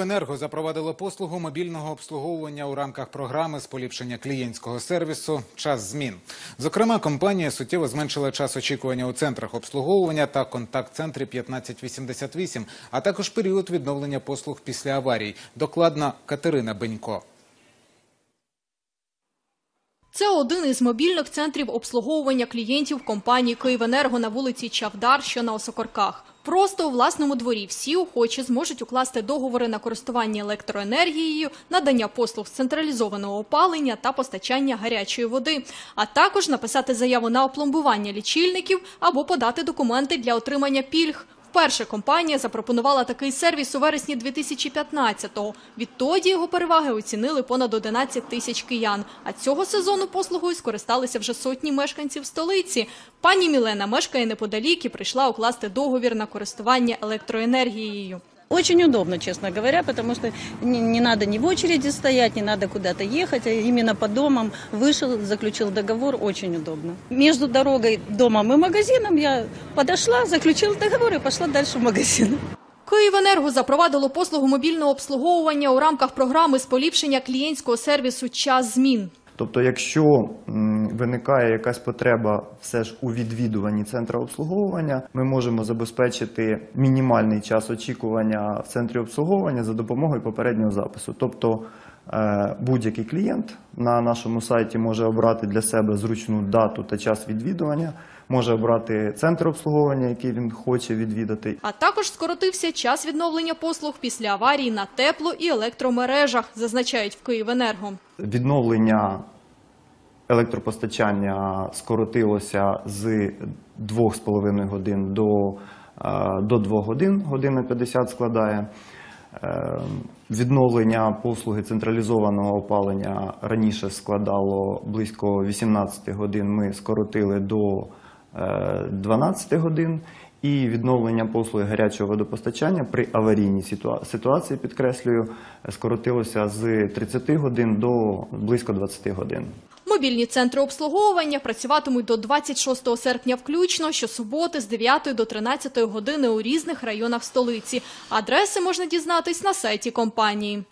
Енерго запровадило послугу мобільного обслуговування у рамках програми з поліпшення клієнтського сервісу Час змін. Зокрема, компанія суттєво зменшила час очікування у центрах обслуговування та контакт-центрі 1588, а також період відновлення послуг після аварій. Докладна Катерина Бенько. Це один із мобільних центрів обслуговування клієнтів компанії «Київенерго» на вулиці Чавдар, що на Осокорках. Просто у власному дворі всі охочі зможуть укласти договори на користування електроенергією, надання послуг з централізованого опалення та постачання гарячої води, а також написати заяву на опломбування лічильників або подати документи для отримання пільг. Вперше компанія запропонувала такий сервіс у вересні 2015-го. Відтоді його переваги оцінили понад 11 тисяч киян. А цього сезону послугою скористалися вже сотні мешканців столиці. Пані Мілена мешкає неподалік і прийшла укласти договір на користування електроенергією. Очень удобно, честно говоря, потому что не, не надо ни в очереди стоять, не надо куда-то ехать, а именно по домам вышел, заключил договор, очень удобно. Между дорогой, домом и магазином я подошла, заключила договор и пошла дальше в магазин. Київенерго запровадило послугу мобільного обслуговування у рамках програми з поліпшення клієнтського сервісу «Час змін». Тобто, якщо виникає якась потреба все ж у відвідуванні центру обслуговування, ми можемо забезпечити мінімальний час очікування в центрі обслуговування за допомогою попереднього запису. Тобто будь-який клієнт на нашому сайті може обрати для себе зручну дату та час відвідування, може обрати центр обслуговування, який він хоче відвідати, А також скоротився час відновлення послуг після аварії на тепло і електромережах, зазначають в Київенерго. Відновлення електропостачання скоротилося з 2,5 годин до, е, до 2 годин, година 50 складає. Е, Відновлення послуги централізованого опалення раніше складало близько 18 годин. Ми скоротили до е, 12 годин. І відновлення послуги гарячого водопостачання при аварійній ситуації, підкреслюю, скоротилося з 30 годин до близько 20 годин. Мобільні центри обслуговування працюватимуть до 26 серпня включно, щосуботи з 9 до 13 години у різних районах столиці. Адреси можна дізнатись на сайті компанії.